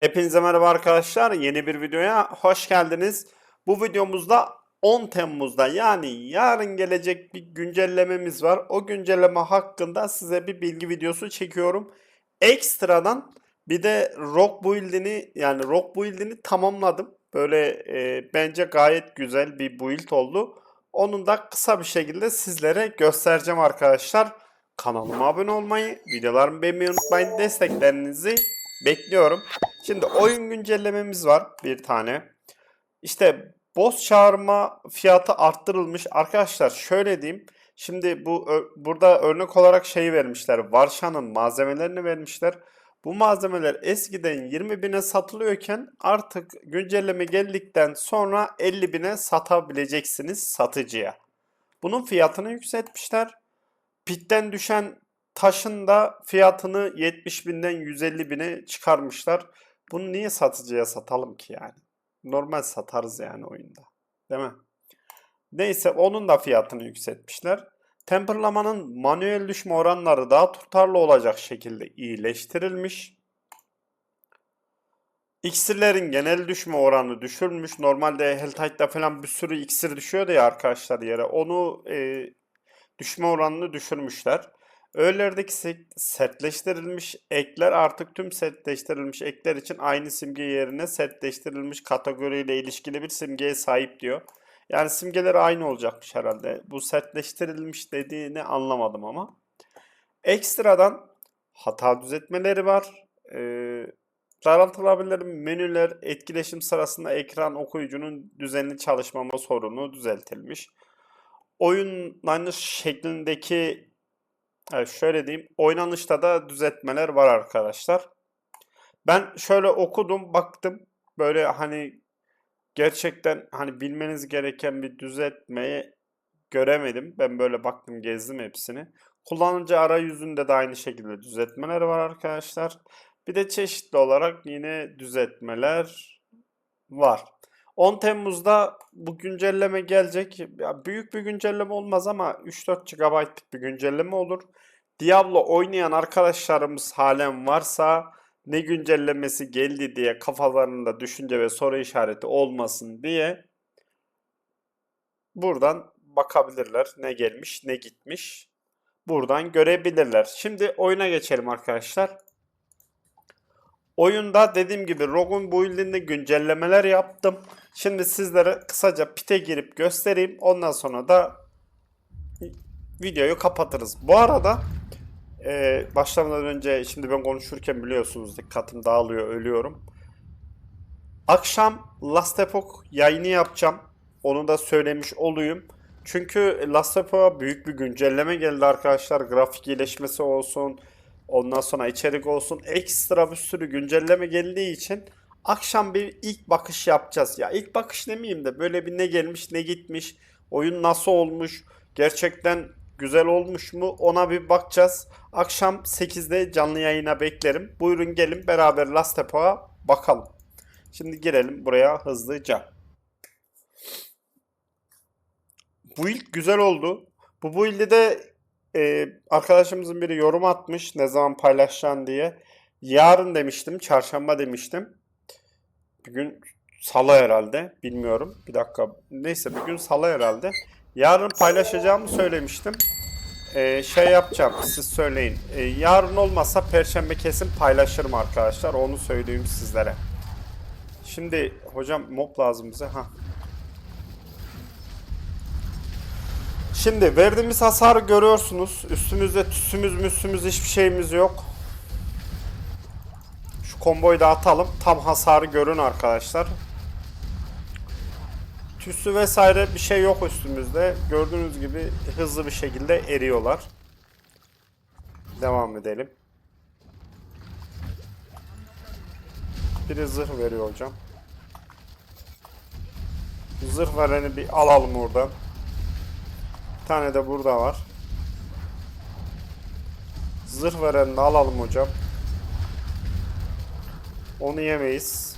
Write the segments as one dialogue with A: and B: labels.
A: Hepinize merhaba arkadaşlar. Yeni bir videoya hoş geldiniz. Bu videomuzda 10 Temmuz'da yani yarın gelecek bir güncellememiz var. O güncelleme hakkında size bir bilgi videosu çekiyorum. Ekstradan bir de Rock Build'ini yani Rock Build'ini tamamladım. Böyle e, bence gayet güzel bir build oldu. Onun da kısa bir şekilde sizlere göstereceğim arkadaşlar. Kanalıma abone olmayı, videolarımı beğenmeyi unutmayın. Desteklerinizi bekliyorum. Şimdi oyun güncellememiz var bir tane. İşte boss çağırma fiyatı arttırılmış. Arkadaşlar şöyle diyeyim. Şimdi bu burada örnek olarak şeyi vermişler. Varşa'nın malzemelerini vermişler. Bu malzemeler eskiden 20 bine satılıyorken artık güncelleme geldikten sonra 50 bine satabileceksiniz satıcıya. Bunun fiyatını yükseltmişler. Pitten düşen taşın da fiyatını 70 binden 150 bine çıkarmışlar. Bunu niye satıcıya satalım ki yani? Normal satarız yani oyunda. Değil mi? Neyse onun da fiyatını yükseltmişler. Temperlamanın manuel düşme oranları daha tutarlı olacak şekilde iyileştirilmiş. İksirlerin genel düşme oranı düşürülmüş. Normalde Helltite'da falan bir sürü iksir düşüyordu ya arkadaşlar yere. Onu e, düşme oranını düşürmüşler. Öğelerdeki se- sertleştirilmiş ekler artık tüm sertleştirilmiş ekler için aynı simge yerine sertleştirilmiş kategoriyle ilişkili bir simgeye sahip diyor. Yani simgeler aynı olacakmış herhalde. Bu sertleştirilmiş dediğini anlamadım ama. Ekstradan hata düzeltmeleri var. Ee, daraltılabilir menüler etkileşim sırasında ekran okuyucunun düzenli çalışmama sorunu düzeltilmiş. Oynanış şeklindeki Evet, şöyle diyeyim. Oynanışta da düzeltmeler var arkadaşlar. Ben şöyle okudum, baktım. Böyle hani gerçekten hani bilmeniz gereken bir düzeltmeyi göremedim. Ben böyle baktım, gezdim hepsini. Kullanıcı arayüzünde de aynı şekilde düzeltmeler var arkadaşlar. Bir de çeşitli olarak yine düzeltmeler var. 10 Temmuz'da bu güncelleme gelecek. Ya büyük bir güncelleme olmaz ama 3-4 GB'lık bir güncelleme olur. Diablo oynayan arkadaşlarımız halen varsa ne güncellemesi geldi diye kafalarında düşünce ve soru işareti olmasın diye buradan bakabilirler. Ne gelmiş, ne gitmiş. Buradan görebilirler. Şimdi oyuna geçelim arkadaşlar. Oyunda dediğim gibi Rogun build'inde güncellemeler yaptım. Şimdi sizlere kısaca pite girip göstereyim. Ondan sonra da videoyu kapatırız. Bu arada e, başlamadan önce şimdi ben konuşurken biliyorsunuz dikkatim dağılıyor, ölüyorum. Akşam Last Epoch yayını yapacağım. Onu da söylemiş olayım. Çünkü Last Epoch'a büyük bir güncelleme geldi arkadaşlar. Grafik iyileşmesi olsun, ondan sonra içerik olsun. Ekstra bir sürü güncelleme geldiği için akşam bir ilk bakış yapacağız. Ya ilk bakış demeyeyim de böyle bir ne gelmiş ne gitmiş, oyun nasıl olmuş, gerçekten güzel olmuş mu ona bir bakacağız. Akşam 8'de canlı yayına beklerim. Buyurun gelin beraber Last Epoch'a bakalım. Şimdi girelim buraya hızlıca. Bu ilk güzel oldu. Bu build'i de e, arkadaşımızın biri yorum atmış ne zaman paylaşacaksın diye. Yarın demiştim, çarşamba demiştim. Bugün salı herhalde, bilmiyorum. Bir dakika. Neyse bugün salı herhalde. Yarın paylaşacağımı söylemiştim. E, şey yapacağım, siz söyleyin. E, yarın olmazsa perşembe kesin paylaşırım arkadaşlar. Onu söyleyeyim sizlere. Şimdi hocam mob lazım bize. Ha. Şimdi verdiğimiz hasarı görüyorsunuz. Üstümüzde tüsümüz müsümüz hiçbir şeyimiz yok. Şu komboyu da atalım. Tam hasarı görün arkadaşlar. Tüsü vesaire bir şey yok üstümüzde. Gördüğünüz gibi hızlı bir şekilde eriyorlar. Devam edelim. Biri zırh veriyor hocam. Zırh vereni bir alalım oradan. Tane de burada var. Zırh verenini de alalım hocam. Onu yemeyiz.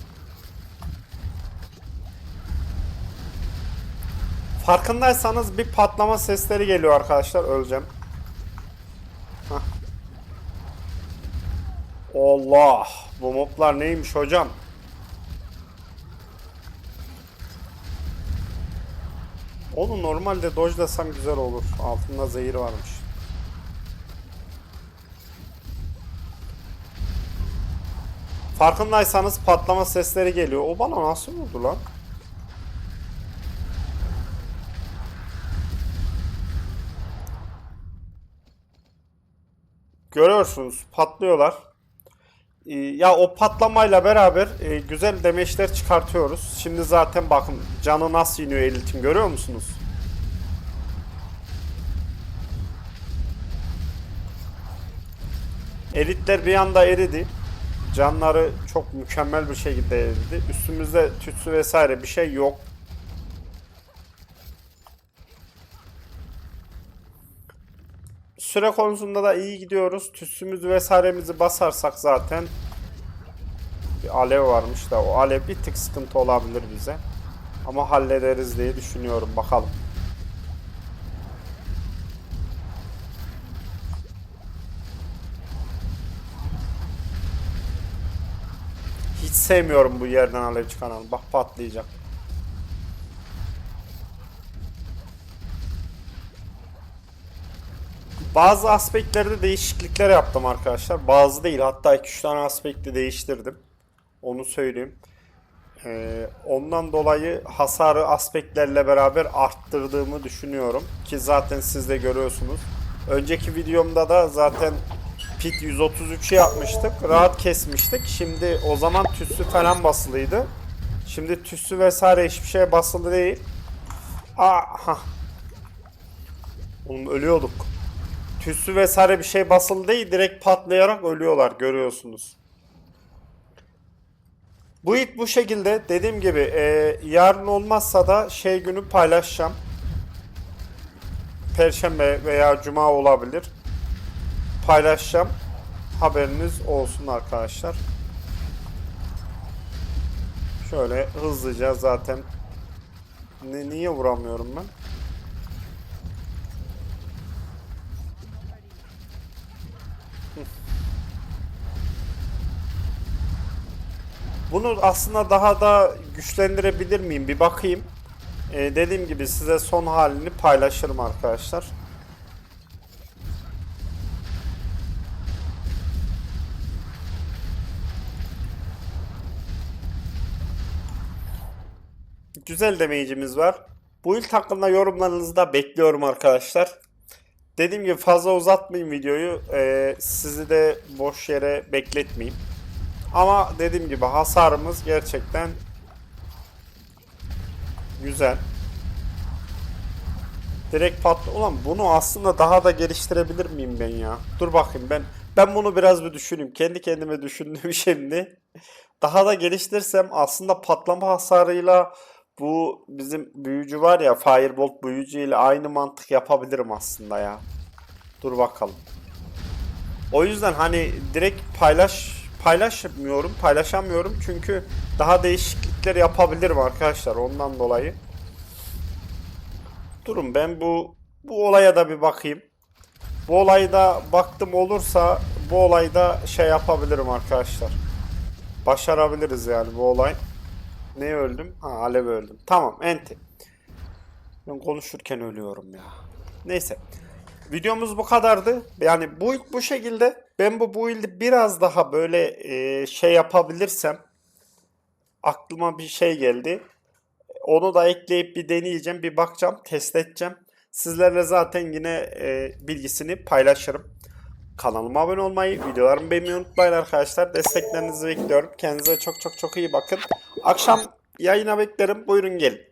A: Farkındaysanız bir patlama sesleri geliyor arkadaşlar. Öleceğim. Hah. Allah! Bu moblar neymiş hocam? Onu normalde dojlasam güzel olur. Altında zehir varmış. Farkındaysanız patlama sesleri geliyor. O bana nasıl vurdu lan? Görüyorsunuz patlıyorlar. Ee, Ya o patlamayla beraber e, güzel demeçler çıkartıyoruz. Şimdi zaten bakın canı nasıl iniyor elitin görüyor musunuz? Elitler bir anda eridi. Canları çok mükemmel bir şekilde eridi. Üstümüzde tütsü vesaire bir şey yok. Süre konusunda da iyi gidiyoruz. Tütsümüzü vesairemizi basarsak zaten bir alev varmış da o alev bir tık sıkıntı olabilir bize. Ama hallederiz diye düşünüyorum bakalım. Hiç sevmiyorum bu yerden alev çıkan an. Bak patlayacak. Bazı aspektlerde değişiklikler yaptım arkadaşlar. Bazı değil hatta 2-3 tane aspekti değiştirdim. Onu söyleyeyim. Ee, ondan dolayı hasarı aspektlerle beraber arttırdığımı düşünüyorum. Ki zaten siz de görüyorsunuz. Önceki videomda da zaten pit 133'ü yapmıştık. Rahat kesmiştik. Şimdi o zaman tüssü falan basılıydı. Şimdi tüssü vesaire hiçbir şey basılı değil. Aha. Oğlum ölüyorduk. Tüssü vesaire bir şey basılı değil. Direkt patlayarak ölüyorlar görüyorsunuz. Bu ilk bu şekilde dediğim gibi e, yarın olmazsa da şey günü paylaşacağım. Perşembe veya cuma olabilir. Paylaşacağım. Haberiniz olsun arkadaşlar. Şöyle hızlıca zaten Ni- niye vuramıyorum ben? Bunu aslında daha da güçlendirebilir miyim? Bir bakayım. Ee, dediğim gibi size son halini paylaşırım arkadaşlar. Güzel demeyicimiz var. Bu ilk hakkında yorumlarınızı da bekliyorum arkadaşlar. Dediğim gibi fazla uzatmayayım videoyu. Ee, sizi de boş yere bekletmeyeyim. Ama dediğim gibi hasarımız gerçekten güzel. Direkt patlı. Ulan bunu aslında daha da geliştirebilir miyim ben ya? Dur bakayım ben ben bunu biraz bir düşüneyim. Kendi kendime düşündüm şimdi. Daha da geliştirsem aslında patlama hasarıyla bu bizim büyücü var ya Firebolt büyücü ile aynı mantık yapabilirim aslında ya. Dur bakalım. O yüzden hani direkt paylaş paylaşmıyorum, paylaşamıyorum çünkü daha değişiklikler yapabilirim arkadaşlar ondan dolayı. Durun ben bu bu olaya da bir bakayım. Bu olayda baktım olursa bu olayda şey yapabilirim arkadaşlar. Başarabiliriz yani bu olay. Ne öldüm? Ha alev öldüm. Tamam enti. Ben konuşurken ölüyorum ya. Neyse. Videomuz bu kadardı. Yani bu bu şekilde ben bu build'i biraz daha böyle e, şey yapabilirsem aklıma bir şey geldi. Onu da ekleyip bir deneyeceğim, bir bakacağım, test edeceğim. Sizlerle zaten yine e, bilgisini paylaşırım. Kanalıma abone olmayı, videolarımı beğenmeyi unutmayın arkadaşlar. Desteklerinizi bekliyorum. Kendinize çok çok çok iyi bakın. Akşam yayına beklerim. Buyurun gelin.